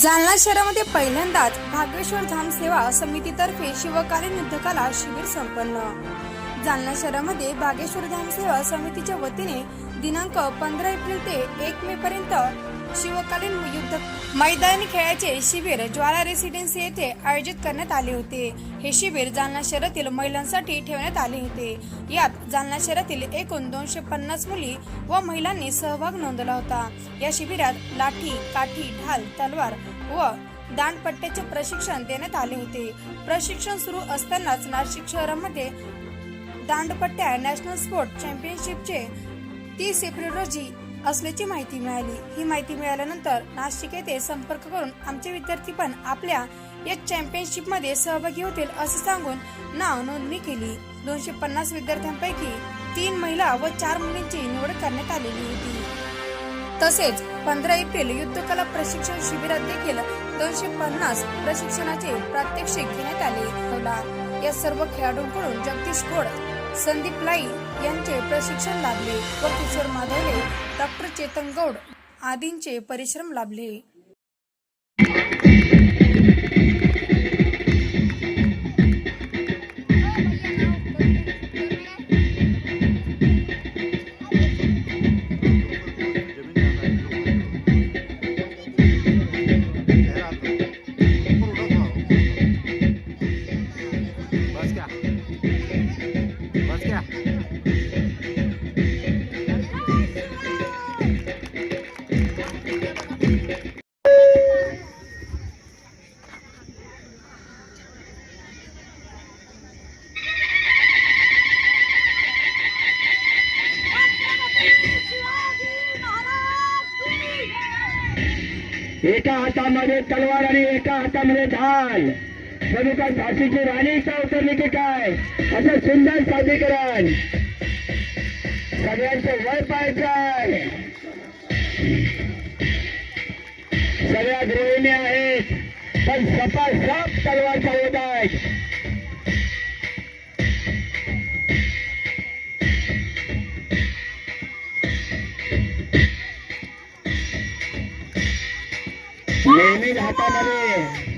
जालना शहरामध्ये पहिल्यांदाच भागेश्वर धाम सेवा समितीतर्फे शिवकालीन युद्धकला शिबिर संपन्न. जालना शहरामध्ये भागेश्वर धाम सेवा समितीच्या वतीने दिनांक पंधरा एप्रिल ते एक मे पर्यंत शिवकालीन युद्ध मैदानी खेळाचे शिबिर ज्वाला रेसिडेन्सी येथे आयोजित करण्यात आले होते. हे शिबिर जालना शहरातील महिलांसाठी ठेवण्यात आले होते. यात जालना शहरातील एकूण दोनशे पन्नास मुली व महिलांनी सहभाग नोंदवला होता. या शिबिरात लाठी काठी ढाल तलवार व दांडपट्ट्याचे प्रशिक्षण देण्यात आले होते. प्रशिक्षण सुरू असतानाच नाशिक शहरामध्ये दांडपट्ट्या नॅशनल स्पोर्ट चॅम्पियनशिपचे तीस एप्रिल रोजी असल्याची माहिती मिळाली. ही माहिती मिळाल्यानंतर नाशिक येथे संपर्क करून आमचे विद्यार्थी पण आपल्या या चॅम्पियनशिपमध्ये सहभागी होतील असे सांगून नाव नोंदणी केली. दोनशे पन्नास विद्यार्थ्यांपैकी तीन महिला व चार मुलींची निवड करण्यात आलेली होती. तसेच पंधरा एप्रिल युद्धकला प्रशिक्षण शिबिरात देखील दोनशे पन्नास प्रशिक्षणाचे प्रात्यक्षिक घेण्यात आले. या सर्व खेळाडूंकडून जगदीश गोड संदीप लाई यांचे प्रशिक्षण लाभले व किशोर माधवले डॉक्टर चेतन गौड आदींचे परिश्रम लाभले. बस एका हातामध्ये तलवार आणि एका हातामध्ये ढाल. जणू काय झाशीची राणीचा अवतरली की काय? असं सुंदर सादरीकरण. सगळ्यांचं वय पाहायचं सगळ्या गृहिणी आहेत पण सपासप तलवार चालवत आहेत नेहमी हातामध्ये